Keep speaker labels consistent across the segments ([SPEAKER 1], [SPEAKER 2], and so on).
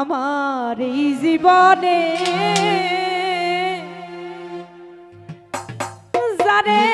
[SPEAKER 1] আমার এই জীবনে। জানে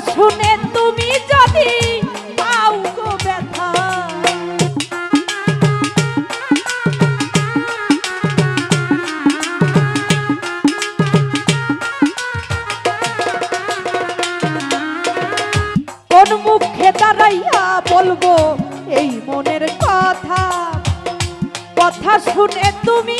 [SPEAKER 1] শুনে তুমি যদি পাও গো বলব এই মনের কথা? কথা শুনে তুমি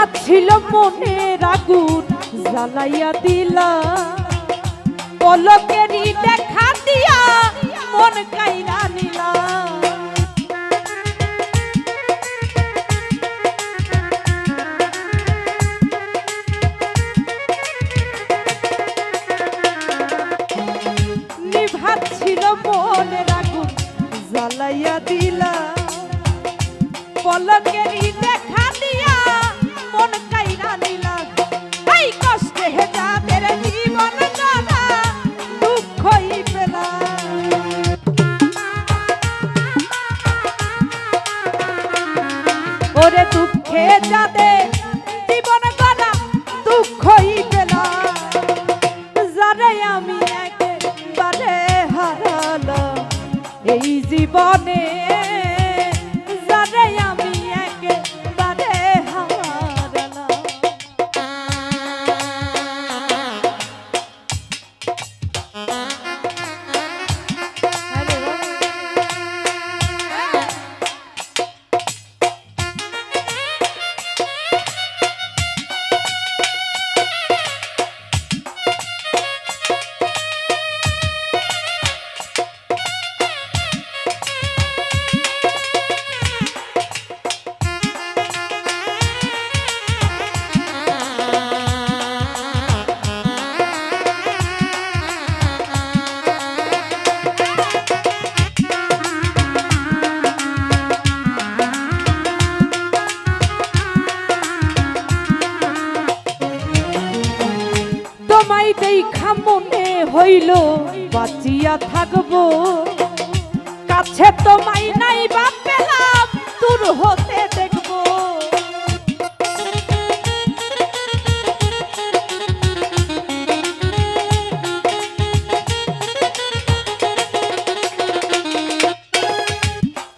[SPEAKER 1] নিভাচ্ছিল মনের আগুন, জ্বালাইয়া দিলা। পলকেরই দেখা দিয়া মন কাইরা নিলা। নিভাচ্ছিল মনের আগুন, জ্বালাইয়া দিলা। পলকেরই দেখা এই জীবনে হইল, বাঁচিয়া থাকব। কাছে তো মাই নাই, বাপ পেলাম দূর হতে দেখব।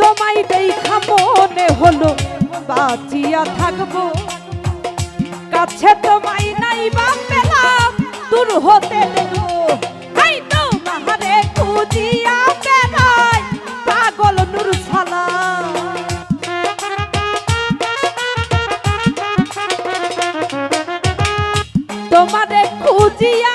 [SPEAKER 1] তোমায় দেখা মনে হলো, বাঁচিয়া থাকব। কাছে তোমায় নাই, বাপ পেলাম দূর হতে দেবো তোমারে খুঁজিয়া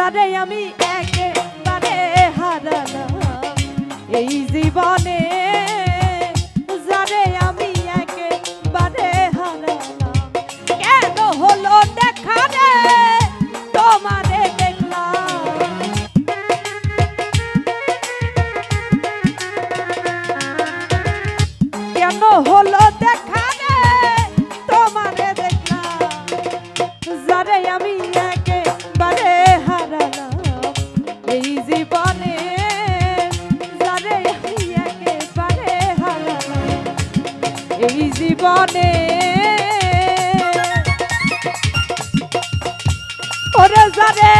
[SPEAKER 1] যারে আমি একেবারে হারালাম এই জীবনে যারে আমি একেবারে হারালাম কেন হলো দেখা রে তোমারে দেখলাম। কেন হলো এই জীবনে। ওরে যারে